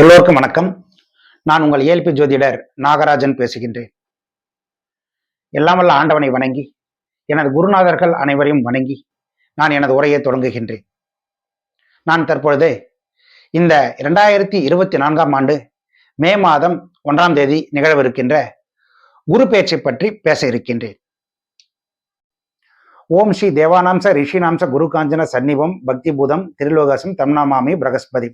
எல்லோருக்கும் வணக்கம். நான் உங்கள் ஏல்பி ஜோதிடர் நாகராஜன் பேசுகின்றேன். எல்லாம் வல்ல ஆண்டவனை வணங்கி எனது குருநாதர்கள் அனைவரையும் வணங்கி நான் எனது உரையை தொடங்குகின்றேன். நான் தற்பொழுது இந்த இரண்டாயிரத்தி இருபத்தி நான்காம் ஆண்டு மே மாதம் ஒன்றாம் தேதி நிகழவிருக்கின்ற குரு பேச்சை பற்றி பேச இருக்கின்றேன். ஓம் ஸ்ரீ தேவானாம்ச ரிஷினாம்ச குரு காஞ்சன சன்னிவம் பக்தி பூதம் திருலோகாசம் தம்னாமாமி பிரகஸ்பதி.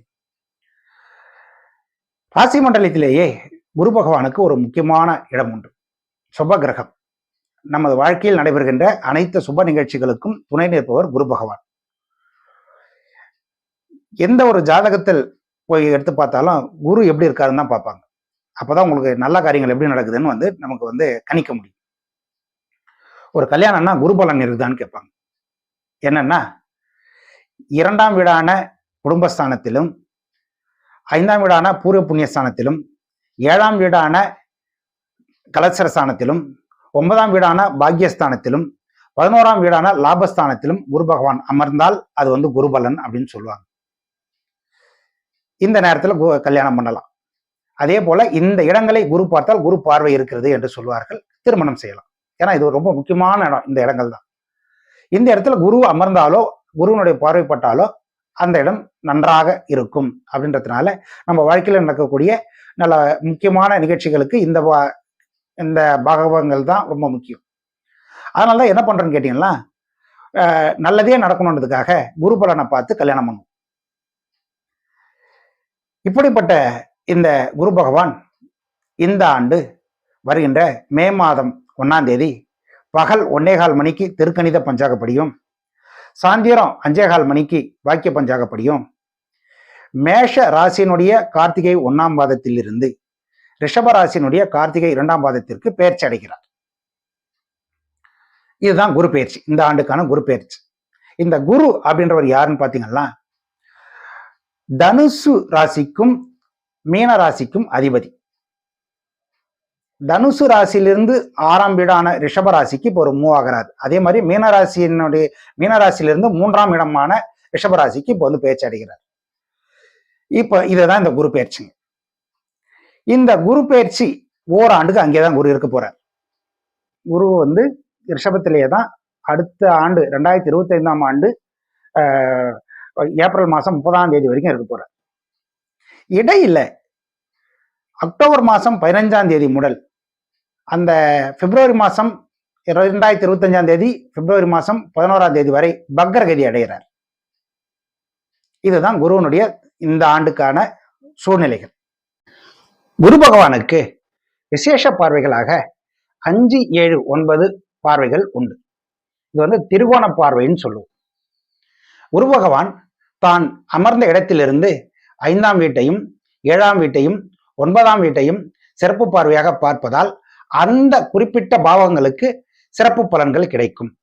ராசி மண்டலத்திலேயே குரு பகவானுக்கு ஒரு முக்கியமான இடம் உண்டு. சுப கிரகம். நமது வாழ்க்கையில் நடைபெறுகின்ற அனைத்து சுப நிகழ்ச்சிகளுக்கும் துணை நிற்பவர் குரு பகவான். எந்த ஒரு ஜாதகத்தில் போய் எடுத்து பார்த்தாலும் குரு எப்படி இருக்காருன்னு தான் பார்ப்பாங்க. அப்போதான் உங்களுக்கு நல்ல காரியங்கள் எப்படி நடக்குதுன்னு வந்து நமக்கு வந்து கணிக்க முடியும். ஒரு கல்யாணம்னா குரு பலன் இருக்குதான்னு கேட்பாங்க. என்னன்னா இரண்டாம் வீடான குடும்பஸ்தானத்திலும் ஐந்தாம் வீடான பூர்வ புண்ணியஸ்தானத்திலும் ஏழாம் வீடான கலசரஸ்தானத்திலும் ஒன்பதாம் வீடான பாக்யஸ்தானத்திலும் பதினோராம் வீடான லாபஸ்தானத்திலும் குரு பகவான் அமர்ந்தால் அது வந்து குருபலன் அப்படின்னு சொல்லுவாங்க. இந்த நேரத்தில் கு- கல்யாணம் பண்ணலாம். அதே போல இந்த இடங்களை குரு பார்த்தால் குரு பார்வை இருக்கிறது என்று சொல்வார்கள். திருமணம் செய்யலாம். ஏன்னா இது ரொம்ப முக்கியமான இடம் இந்த இடங்கள் தான் இந்த இடத்துல குரு அமர்ந்தாலோ குருவினுடைய பார்வைப்பட்டாலோ அந்த இடம் நன்றாக இருக்கும் அப்படின்றதுனால நம்ம வாழ்க்கையில் நடக்கக்கூடிய நல்ல முக்கியமான நிகழ்ச்சிகளுக்கு இந்த வா- இந்த பாகவங்கள் தான் ரொம்ப முக்கியம். அதனால தான் என்ன பண்றேன்னு கேட்டீங்கன்னா அஹ், நல்லதே நடக்கணுன்றதுக்காக குரு பலனை பார்த்து கல்யாணம் பண்ணும் இப்படிப்பட்ட இந்த குரு பகவான் இந்த ஆண்டு வருகின்ற மே மாதம் ஒன்னாம் தேதி பகல் ஒன்னேகால் மணிக்கு திருக்கணித பஞ்சாகப்படியும் சாயந்தரம் அஞ்சேகால் மணிக்கு வாக்கிய பஞ்சாகப்படியும் மேஷ ராசியினுடைய கார்த்திகை ஒன்னாம் பாதத்திலிருந்து ரிஷப ராசியினுடைய கார்த்திகை இரண்டாம் பாதத்திற்கு பெயர்ச்சி அடைகிறார். இதுதான் குரு பயிற்சி இந்த ஆண்டுக்கான குரு பயிற்சி இந்த குரு அப்படின்றவர் யாருன்னு பாத்தீங்கன்னா தனுசு ராசிக்கும் மீன ராசிக்கும் அதிபதி. தனுசு ராசியிலிருந்து ஆறாம் வீடான ரிஷபராசிக்கு இப்போ ஒரு மூவ் ஆகிறார். அதே மாதிரி மீனராசியினுடைய மீனராசியிலிருந்து மூன்றாம் இடமான ரிஷபராசிக்கு இப்போ வந்து பேச்சு அடைகிறார் இப்போ இதுதான் இந்த குரு பயிற்சிங்க. இந்த குரு பயிற்சி ஓராண்டுக்கு அங்கே தான் குரு இருக்க போறார். குரு வந்து ரிஷபத்திலேயே தான் அடுத்த ஆண்டு ரெண்டாயிரத்தி இருபத்தி ஐந்தாம் ஆண்டு ஏப்ரல் மாதம் முப்பதாம் தேதி வரைக்கும் இருக்க போறார். இடையில அக்டோபர் மாதம் பதினஞ்சாம் தேதி முதல் அந்த பிப்ரவரி மாதம் ரெண்டாயிரத்தி இருபத்தஞ்சாம் தேதி பிப்ரவரி மாதம் பதினோராம் தேதி வரை பக்ரகதி அடைகிறார். இதுதான் குருவனுடைய இந்த ஆண்டுக்கான சூழ்நிலைகள். குரு பகவானுக்கு விசேஷ பார்வைகளாக அஞ்சு ஏழு ஒன்பது பார்வைகள் உண்டு. இது வந்து திருகோண பார்வைன்னு சொல்லுவோம். குரு பகவான் தான் அமர்ந்த இடத்திலிருந்து ஐந்தாம் வீட்டையும் ஏழாம் வீட்டையும் ஒன்பதாம் வீட்டையும் சிறப்பு பார்வையாக பார்ப்பதால் அந்த குறிப்பிட்ட பாவங்களுக்கு சிறப்பு பலன்கள் கிடைக்கும்.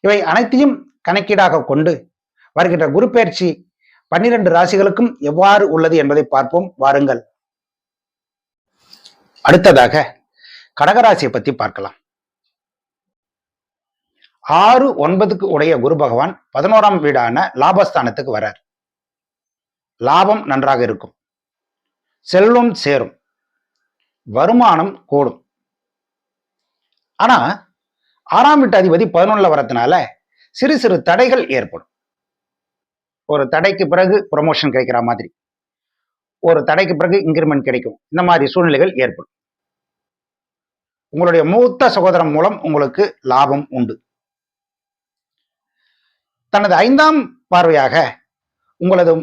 இவை அனைத்தையும் கணக்கீடாக கொண்டு வருகின்ற குரு பயிற்சி பன்னிரண்டு ராசிகளுக்கும் எவ்வாறு உள்ளது என்பதை பார்ப்போம். வாருங்கள். அடுத்ததாக கடகராசியை பத்தி பார்க்கலாம். ஆறு ஒன்பதுக்கு உடைய குரு பகவான் பதினோராம் வீடான லாபஸ்தானத்துக்கு வரார். லாபம் நன்றாக இருக்கும். செல்வம் சேரும். வருமானம் கூடும். ஆனா ஆறாம் வீட்டு அதிபதி பதினொன்னுல வரதுனால சிறு சிறு தடைகள் ஏற்படும். ஒரு தடைக்கு பிறகு ப்ரொமோஷன் கிடைக்கிற மாதிரி. ஒரு தடைக்கு பிறகு இன்கிரிமெண்ட் கிடைக்கும். இந்த மாதிரி சூழ்நிலைகள் ஏற்படும். உங்களுடைய மூத்த சகோதரன் மூலம் உங்களுக்கு லாபம் உண்டு. தனது ஐந்தாம் பார்வையாக உங்களது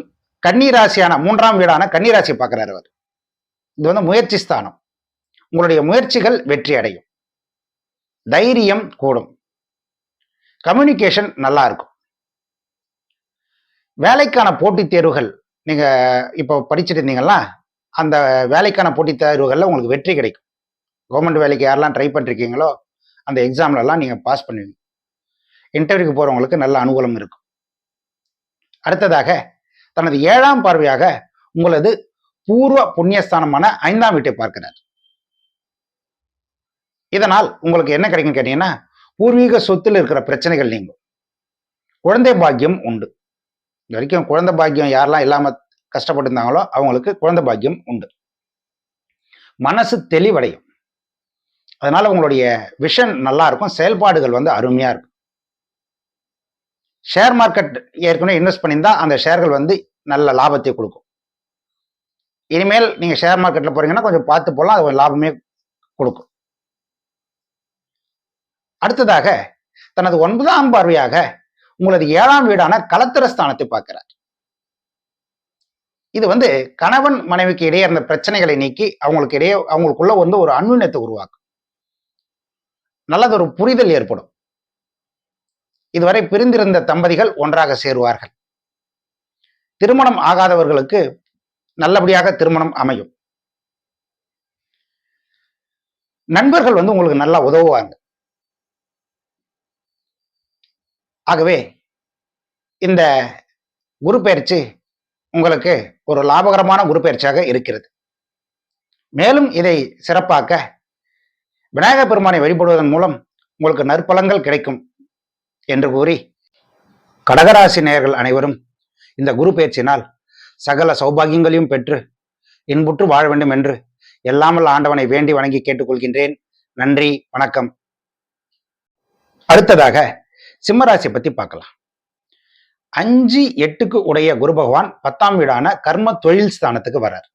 கன்னிராசியான மூன்றாம் வீடான கன்னிராசி பார்க்கிறார் அவர். இது வந்து முயற்சி ஸ்தானம். உங்களுடைய முயற்சிகள் வெற்றி அடையும் தைரியம் கூடும். கம்யூனிகேஷன் நல்லா இருக்கும். வேலைக்கான போட்டித் தேர்வுகள் நீங்க இப்போ படிச்சுட்டு இருந்தீங்கன்னா அந்த வேலைக்கான போட்டித் தேர்வுகளில் உங்களுக்கு வெற்றி கிடைக்கும். கவர்மெண்ட் வேலைக்கு யாரெல்லாம் ட்ரை பண்ணிருக்கீங்களோ அந்த எக்ஸாம்லலாம் நீங்கள் பாஸ் பண்ணுவீங்க. இன்டர்வியூக்கு போகிறவங்களுக்கு நல்ல அனுகூலம் இருக்கும். அடுத்ததாக தனது ஏழாம் பார்வையாக உங்களது பூர்வ புண்ணியஸ்தானமான ஐந்தாம் வீட்டை பார்க்கிறார். இதனால் உங்களுக்கு என்ன கிடைக்கும் கேட்டீங்கன்னா பூர்வீக சொத்தில் இருக்கிற பிரச்சனைகள் நீங்கும். குழந்தை பாக்கியம் உண்டு. இது வரைக்கும் குழந்தை பாக்கியம் யாரெல்லாம் இல்லாம கஷ்டப்பட்டு இருந்தாங்களோ அவங்களுக்கு குழந்தை பாக்கியம் உண்டு. மனசு தெளிவடையும். அதனால உங்களுடைய விஷன் நல்லா இருக்கும். செயல்பாடுகள் வந்து அருமையா இருக்கும். ஷேர் மார்க்கெட் ஏற்கனவே இன்வெஸ்ட் பண்ணியிருந்தா அந்த ஷேர்கள் வந்து நல்ல லாபத்தை கொடுக்கும். இனிமேல் நீங்க ஷேர் மார்க்கெட்ல போறீங்கன்னா கொஞ்சம் பார்த்து போகலாம் அது லாபமே கொடுக்கும். அடுத்ததாக தனது ஒன்பதாம் பார்வையாக உங்களது ஏழாம் வீடான கலத்திர ஸ்தானத்தை பார்க்கிறார். இது வந்து கணவன் மனைவிக்கு இடையே இருந்த பிரச்சனைகளை நீக்கி அவங்களுக்கு இடையே அவங்களுக்குள்ள வந்து ஒரு அன்பினத்தை உருவாக்கும். நல்லதொரு புரிதல் ஏற்படும். இதுவரை பிரிந்திருந்த தம்பதிகள் ஒன்றாக சேருவார்கள். திருமணம் ஆகாதவர்களுக்கு நல்லபடியாக திருமணம் அமையும். நண்பர்கள் வந்து உங்களுக்கு நல்லா உதவுவாங்க. ஆகவே இந்த குரு பயிற்சி உங்களுக்கு ஒரு லாபகரமான குரு பயிற்சியாக இருக்கிறது. மேலும் இதை சிறப்பாக்க விநாயகர் பெருமானை வழிபடுவதன் மூலம் உங்களுக்கு நற்பலங்கள் கிடைக்கும் என்று கூறி கடகராசி நேயர்கள் அனைவரும் இந்த குரு பயிற்சியினால் சகல சௌபாகியங்களையும் பெற்று இன்புற்று வாழ வேண்டும் என்று எல்லாமல் ஆண்டவனை வேண்டி வணங்கி கேட்டுக்கொள்கின்றேன். நன்றி வணக்கம். அடுத்ததாக சிம்மராசியை பத்தி பார்க்கலாம். அஞ்சு எட்டுக்கு உடைய குரு பகவான் பத்தாம் வீடான கர்ம தொழில் ஸ்தானத்துக்கு வர்றார்.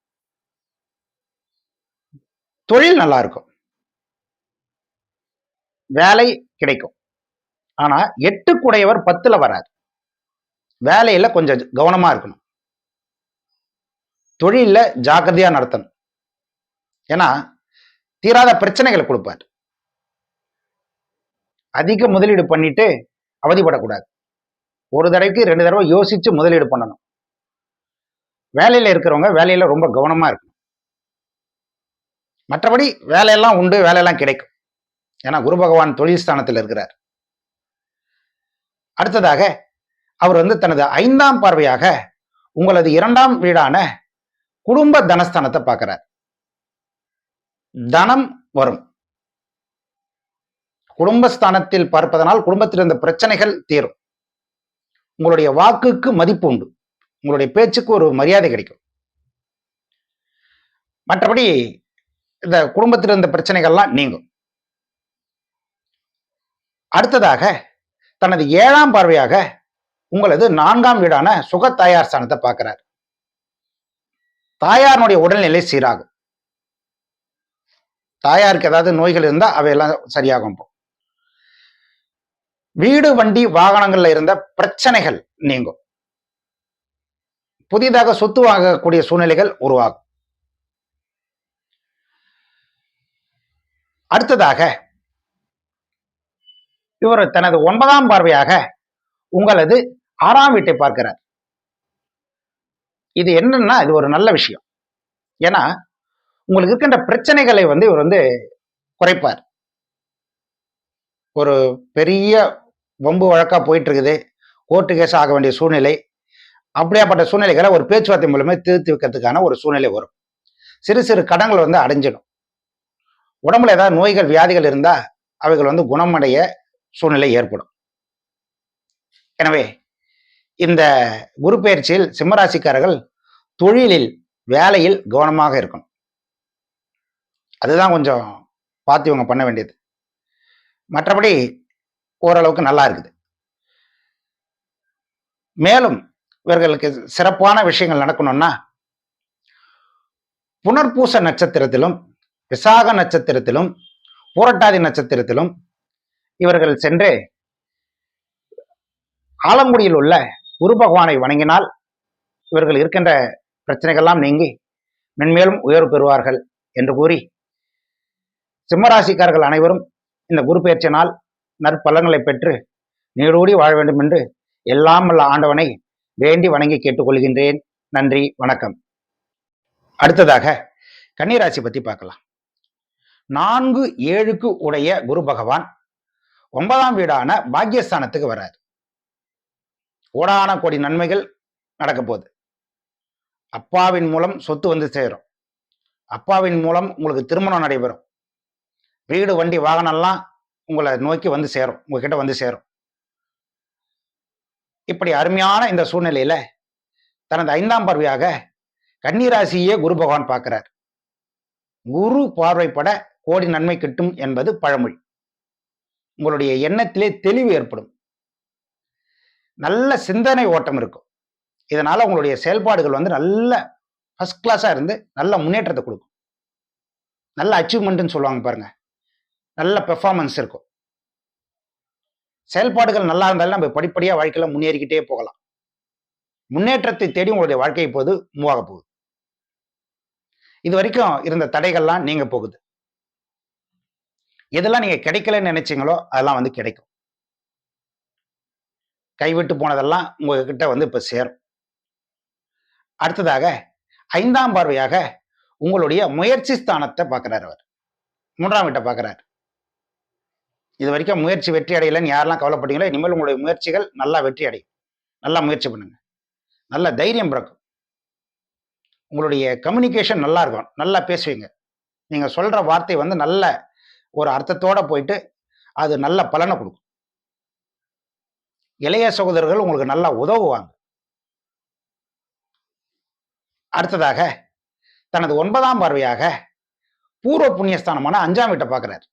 தொழில் நல்லா இருக்கும். வேலை கிடைக்கும். ஆனா எட்டுக்குடையவர் பத்துல வரார் வேலையில கொஞ்சம் கவனமா இருக்கணும். தொழில ஜாக்கிரதையா நடத்தணும். ஏன்னா தீராத பிரச்சனைகளை கொடுப்பார். அதிக முதலீடு பண்ணிட்டு அவதிப்படக்கூடாது. ஒரு தடவைக்கு ரெண்டு தடவை யோசிச்சு முதலீடு பண்ணணும். வேலையில இருக்கிறவங்க வேலையில ரொம்ப கவனமா இருக்கணும். மற்றபடி வேலையெல்லாம் உண்டு வேலையெல்லாம் கிடைக்கும். ஏன்னா குரு பகவான் தொழில் ஸ்தானத்தில் இருக்கிறார். அடுத்ததாக அவர் வந்து தனது ஐந்தாம் பார்வையாக உங்களது இரண்டாம் வீடான குடும்ப தனஸ்தானத்தை பார்க்கிறார். தனம் வரும். குடும்பஸ்தானத்தில் பார்ப்பதனால் குடும்பத்தில் இருந்த பிரச்சனைகள் தீரும். உங்களுடைய வாக்குக்கு மதிப்பு உண்டு. உங்களுடைய பேச்சுக்கு ஒரு மரியாதை கிடைக்கும். மற்றபடி இந்த குடும்பத்தில் இருந்த பிரச்சனைகள்லாம் நீங்கும். அடுத்ததாக தனது ஏழாம் பார்வையாக உங்களது நான்காம் வீடான சுக தாயார் ஸ்தானத்தை பார்க்கிறார். தாயாருடைய உடல்நிலை சீராகும். தாயாருக்கு ஏதாவது நோய்கள் இருந்தால் அவையெல்லாம் சரியாகும் இப்போ. வீடு வண்டி வாகனங்கள்ல இருந்த பிரச்சனைகள் நீங்கும். புதிதாக சொத்து வாங்கக்கூடிய சூழ்நிலைகள் உருவாகும். அடுத்ததாக இவர் தனது ஒன்பதாம் பார்வையாக உங்களது ஆறாம் வீட்டை பார்க்கிறார். இது என்னன்னா இது ஒரு நல்ல விஷயம். ஏன்னா உங்களுக்கு இருக்கின்ற பிரச்சனைகளை வந்து இவர் வந்து குறைப்பார். ஒரு பெரிய வம்பு வழக்காக போயிட்டு இருக்குது கோர்ட்டு கேஸ் ஆக வேண்டிய சூழ்நிலை. அப்படியாப்பட்ட சூழ்நிலைகளை ஒரு பேச்சுவார்த்தை மூலமே தீர்த்து வைக்கிறதுக்கான ஒரு சூழ்நிலை வரும். சிறு சிறு கடன்கள் வந்து அடைஞ்சிடும். உடம்புல ஏதாவது நோய்கள் வியாதிகள் இருந்தால் அவைகள் வந்து குணமடைய சூழ்நிலை ஏற்படும். எனவே இந்த குரு பயிற்சியில் சிம்மராசிக்காரர்கள் தொழிலில் வேலையில் கவனமாக இருக்கணும். அதுதான் கொஞ்சம் பார்த்து இவங்க பண்ண வேண்டியது. மற்றபடி ஓரளவுக்கு நல்லா இருக்குது. மேலும் இவர்களுக்கு சிறப்பான விஷயங்கள் நடக்கணும்னா புனர்பூச நட்சத்திரத்திலும் விசாக நட்சத்திரத்திலும் பூரட்டாதி நட்சத்திரத்திலும் இவர்கள் சென்று ஆலங்குடியில் உள்ள குரு பகவானை வணங்கினால் இவர்கள் இருக்கின்ற பிரச்சனைகள்லாம் நீங்கி மென்மேலும் உயர்வு பெறுவார்கள் என்று கூறி சிம்மராசிக்காரர்கள் அனைவரும் இந்த குரு பயிற்சியினால் நற்பலன்களை பெற்று நீடூடி வாழ வேண்டும் என்று எல்லாம் வல்ல ஆண்டவனை வேண்டி வணங்கி கேட்டுக்கொள்கின்றேன். நன்றி வணக்கம். அடுத்ததாக கன்னிராசி பத்தி பார்க்கலாம். நான்கு ஏழுக்கு உடைய குரு பகவான் ஒன்பதாம் வீடான பாக்கியஸ்தானத்துக்கு வராது ஓடான கோடி நன்மைகள் நடக்க போகுது. அப்பாவின் மூலம் சொத்து வந்து சேரும். அப்பாவின் மூலம் உங்களுக்கு திருமணம் நடைபெறும். வீடு வண்டி வாகனம்லாம் உங்களை நோக்கி வந்து சேரும். உங்ககிட்ட வந்து சேரும். இப்படி அருமையான இந்த சூழ்நிலையில தனது ஐந்தாம் பார்வையாக கன்னிராசியே குரு பகவான் பார்க்கிறார். குரு பார்வைப்பட கோடி நன்மை கிட்டும் என்பது பழமொழி. உங்களுடைய எண்ணத்திலே தெளிவு ஏற்படும். நல்ல சிந்தனை ஓட்டம் இருக்கும். இதனால உங்களுடைய செயல்பாடுகள் வந்து நல்ல ஃபஸ்ட் கிளாஸா இருந்து நல்ல முன்னேற்றத்தை கொடுக்கும். நல்ல அச்சீவ்மெண்ட்னு சொல்லுவாங்க பாருங்கள் நல்ல பெர்ஃபார்மன்ஸ் இருக்கும். செயல்பாடுகள் நல்லா இருந்தாலும் நம்ம படிப்படியாக வாழ்க்கையில் முன்னேறிக்கிட்டே போகலாம். முன்னேற்றத்தை தேடி உங்களுடைய வாழ்க்கை இப்போது மூவாக போகுது. இது வரைக்கும் இருந்த தடைகள்லாம் நீங்க போகுது. எதெல்லாம் நீங்க கிடைக்கலன்னு நினைச்சீங்களோ அதெல்லாம் வந்து கிடைக்கும். கைவிட்டு போனதெல்லாம் உங்ககிட்ட வந்து இப்ப சேரும். அடுத்ததாக ஐந்தாம் பார்வையாக உங்களுடைய முயற்சி ஸ்தானத்தை பார்க்கிறார் அவர். மூன்றாம் வீட்டை பார்க்கிறார். இது வரைக்கும் முயற்சி வெற்றி அடையலைன்னு யாரெல்லாம் கவலைப்பட்டீங்களோ இனிமேல் உங்களுடைய முயற்சிகள் நல்லா வெற்றி அடையும். நல்லா முயற்சி பண்ணுங்க. நல்ல தைரியம் பிறக்கும். உங்களுடைய கம்யூனிகேஷன் நல்லா இருக்கும் நல்லா பேசுவீங்க. நீங்க சொல்ற வார்த்தை வந்து நல்ல ஒரு அர்த்தத்தோட போயிட்டு அது நல்ல பலனை கொடுக்கும். இளைய சகோதரர்கள் உங்களுக்கு நல்லா உதவுவாங்க. அடுத்ததாக தனது ஒன்பதாம் பார்வையாக பூர்வ புண்ணியஸ்தானமான அஞ்சாம் வீட்டை பார்க்குறாரு.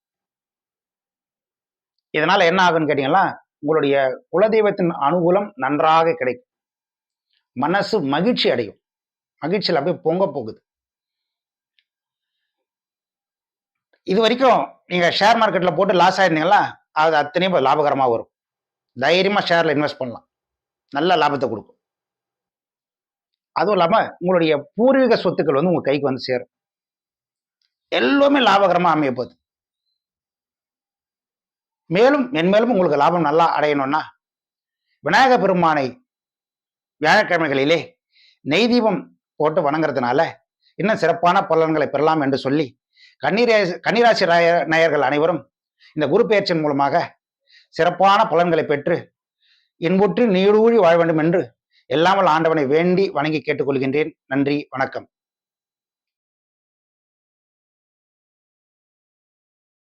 இதனால என்ன ஆகுன்னு கேட்டீங்கன்னா உங்களுடைய குலதெய்வத்தின் அனுகூலம் நன்றாக கிடைக்கும். மனசு மகிழ்ச்சி அடையும். மகிழ்ச்சியில் அப்படியே பொங்க போகுது. இது வரைக்கும் நீங்க ஷேர் மார்க்கெட்ல போட்டு லாஸ் ஆயிருந்தீங்களா? அது அத்தனையும் லாபகரமாக லாபகரமா வரும். தைரியமா ஷேர்ல இன்வெஸ்ட் பண்ணலாம். நல்ல லாபத்தை கொடுக்கும். அதுவும் இல்லாம உங்களுடைய பூர்வீக சொத்துக்கள் வந்து உங்க கைக்கு வந்து சேரும். எல்லாமே லாபகரமா அமைய போகுது. மேலும் மென்மேலும் உங்களுக்கு லாபம் நல்லா அடையணும்னா விநாயக பெருமானை வியாழக்கிழமைகளிலே நெய் தீபம் போட்டு வணங்குறதுனால இன்னும் சிறப்பான பலன்களை பெறலாம் என்று சொல்லி கன்னிராசி கன்னிராசி நேயர்கள் அனைவரும் இந்த குரு பெயர்ச்சியின் மூலமாக சிறப்பான பலன்களை பெற்று இன்புற்று நீடூழி வாழ வேண்டும் என்று எல்லாமல் ஆண்டவனை வேண்டி வணங்கி கேட்டுக்கொள்கின்றேன். நன்றி வணக்கம்.